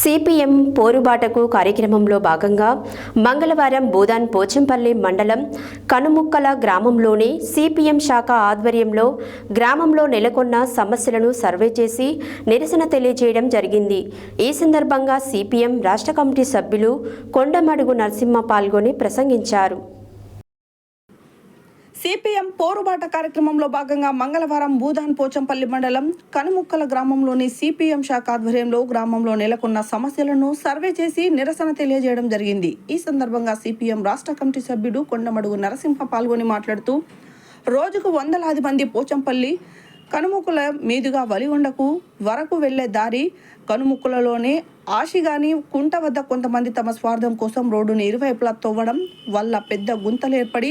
CPM పోరుబాటకు కార్యక్రమంలో భాగంగా మంగళవారం బోదాన్ పోచంపల్లి మండలం కనుముక్కల గ్రామంలోని సిపిఎం శాఖ ఆధ్వర్యంలో గ్రామంలో నెలకొన్న సమస్యలను సర్వే చేసి నిరసన తెలియజేయడం జరిగింది. ఈ సందర్భంగా సిపిఎం రాష్ట్ర కమిటీ సభ్యులు కొండమడుగు నరసింహ పాల్గొని ప్రసంగించారు. సిపిఎం పోరుబాట కార్యక్రమంలో భాగంగా మంగళవారం భూదాన్ పోచంపల్లి మండలం కనుముక్కల గ్రామంలోని సిపిఎం శాఖ ఆధ్వర్యంలో గ్రామంలో నెలకొన్న సమస్యలను సర్వే చేసి నిరసన తెలియజేయడం జరిగింది. ఈ సందర్భంగా సిపిఎం రాష్ట్ర కమిటీ సభ్యుడు కొండమడుగు నరసింహ పాల్గొని మాట్లాడుతూ రోజుకు వందలాది మంది పోచంపల్లి కనుముక్కుల మీదుగా వలిగొండకు వరకు వెళ్ళే దారి కనుముక్కులలోనే ఆశిగాని కుంట వద్ద కొంతమంది తమ స్వార్థం కోసం రోడ్డును ఇరువైపులా తవ్వడం వల్ల పెద్ద గుంతలు ఏర్పడి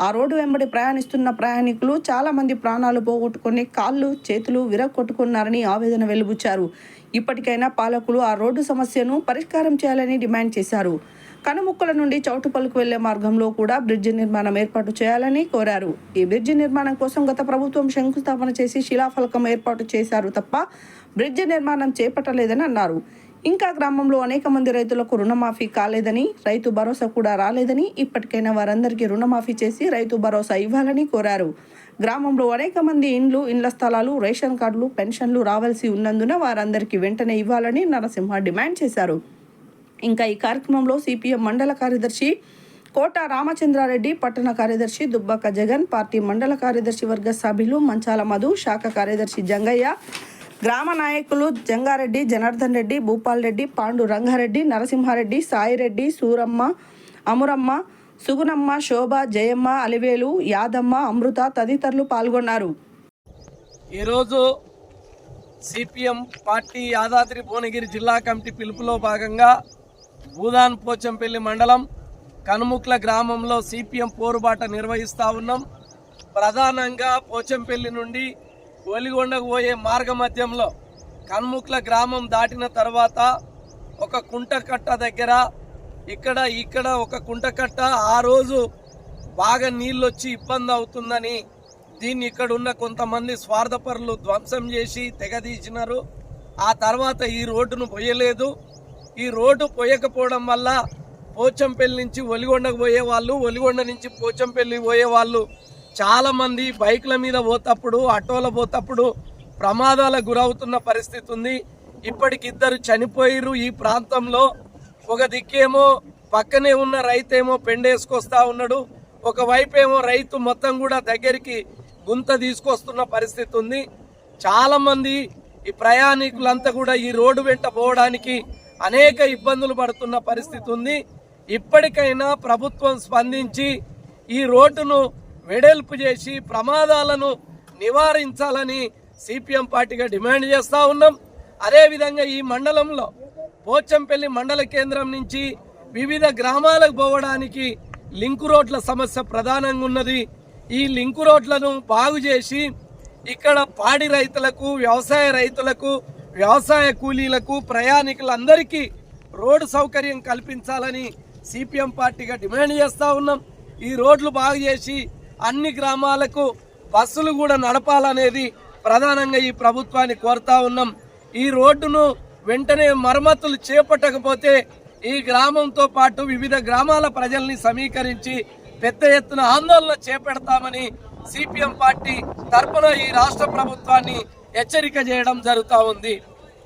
ఆ రోడ్డు వెంబడి ప్రయాణిస్తున్న ప్రయాణికులు చాలా మంది ప్రాణాలు పోగొట్టుకుని కాళ్ళు చేతులు విరగొట్టుకున్నారని ఆవేదన వెలుబుచ్చారు ఇప్పటికైనా పాలకులు ఆ రోడ్డు సమస్యను పరిష్కారం చేయాలని డిమాండ్ చేశారు. కనుముక్కల నుండి చౌటుపల్లికి వెళ్ళే మార్గంలో కూడా బ్రిడ్జి నిర్మాణం ఏర్పాటు చేయాలని కోరారు. ఈ బ్రిడ్జి నిర్మాణం కోసం గత ప్రభుత్వం శంకుస్థాపన చేసి శిలాఫలకం ఏర్పాటు చేశారు తప్ప బ్రిడ్జి నిర్మాణం చేపట్టలేదని అన్నారు. ఇంకా గ్రామంలో అనేక మంది రైతులకు రుణమాఫీ కాలేదని రైతు భరోసా కూడా రాలేదని ఇప్పటికైనా వారందరికీ రుణమాఫీ చేసి రైతు భరోసా ఇవ్వాలని కోరారు. గ్రామంలో అనేక మంది ఇండ్లు ఇండ్ల స్థలాలు రేషన్ కార్డులు పెన్షన్లు రావాల్సి ఉన్నందున వారందరికీ వెంటనే ఇవ్వాలని నరసింహ డిమాండ్ చేశారు. ఇంకా ఈ కార్యక్రమంలో సిపిఎం మండల కార్యదర్శి కోట రామచంద్రారెడ్డి పట్టణ కార్యదర్శి దుబ్బాక జగన్ పార్టీ మండల కార్యదర్శి వర్గ సభ్యులు మంచాల మధు శాఖ కార్యదర్శి జంగయ్య గ్రామ నాయకులు జంగారెడ్డి జనార్దన్ రెడ్డి భూపాల్ రెడ్డి పాండు రంగారెడ్డి నరసింహారెడ్డి సాయిరెడ్డి సూరమ్మ అమురమ్మ సుగుణమ్మ శోభ జయమ్మ అలివేలు యాదమ్మ అమృత తదితరులు పాల్గొన్నారు. ఈరోజు సిపిఎం పార్టీ యాదాద్రి భువనగిరి జిల్లా కమిటీ పిలుపులో భాగంగా భూదాన్ పోచంపల్లి మండలం కనుముక్ల గ్రామంలో సిపిఎం పోరుబాట నిర్వహిస్తూ ఉన్నాం. ప్రధానంగా పోచంపల్లి నుండి ఒలిగొండకు పోయే మార్గ మధ్యంలో కన్ముక్ల గ్రామం దాటిన తర్వాత ఒక కుంటకట్ట దగ్గర ఇక్కడ ఇక్కడ ఒక కుంటకట్ట. ఆ రోజు బాగా నీళ్ళు వచ్చి ఇబ్బంది అవుతుందని దీన్ని ఇక్కడ ఉన్న కొంతమంది స్వార్థపరులు ధ్వంసం చేసి తెగదీసినారు. ఆ తర్వాత ఈ రోడ్డును పోయలేదు. ఈ రోడ్డు పోయకపోవడం వల్ల పోచంపల్లి నుంచి ఒలిగొండకు పోయేవాళ్ళు ఒలిగొండ నుంచి పోచంపల్లి పోయేవాళ్ళు చాలామంది బైక్ల మీద పోతప్పుడు ఆటోల పోతప్పుడు ప్రమాదాలకు గురవుతున్న పరిస్థితి ఉంది. ఇప్పటికి ఇద్దరు చనిపోయిరు ఈ ప్రాంతంలో ఒక దిక్కేమో పక్కనే ఉన్న రైతేమో పెండేసుకొస్తా ఉన్నాడు. ఒకవైపేమో రైతు మొత్తం కూడా దగ్గరికి గుంత తీసుకొస్తున్న పరిస్థితి ఉంది. చాలామంది ఈ ప్రయాణికులంతా కూడా ఈ రోడ్డు వెంట పోవడానికి అనేక ఇబ్బందులు పడుతున్న పరిస్థితి ఉంది. ఇప్పటికైనా ప్రభుత్వం స్పందించి ఈ రోడ్డును వెడల్పు చేసి ప్రమాదాలను నివారించాలని సిపిఎం పార్టీగా డిమాండ్ చేస్తూ ఉన్నాం. అదేవిధంగా ఈ మండలంలో పోచంపల్లి మండల కేంద్రం నుంచి వివిధ గ్రామాలకు పోవడానికి లింకు రోడ్ల సమస్య ప్రధానంగా ఉన్నది. ఈ లింకు రోడ్లను బాగు చేసి ఇక్కడ పాడి రైతులకు వ్యవసాయ రైతులకు వ్యవసాయ కూలీలకు ప్రయాణికులందరికీ రోడ్డు సౌకర్యం కల్పించాలని సిపిఎం పార్టీగా డిమాండ్ చేస్తూ ఉన్నాం. ఈ రోడ్లు బాగు చేసి అన్ని గ్రామాలకు బస్సులు కూడా నడపాలనేది ప్రధానంగా ఈ ప్రభుత్వాన్ని కోరుతా ఉన్నాం. ఈ రోడ్డును వెంటనే మరమ్మతులు చేపట్టకపోతే ఈ గ్రామంతో పాటు వివిధ గ్రామాల ప్రజల్ని సమీకరించి పెద్ద ఎత్తున ఆందోళన చేపడతామని సిపిఎం పార్టీ తరఫున ఈ రాష్ట్ర ప్రభుత్వాన్ని హెచ్చరిక చేయడం జరుగుతా ఉంది.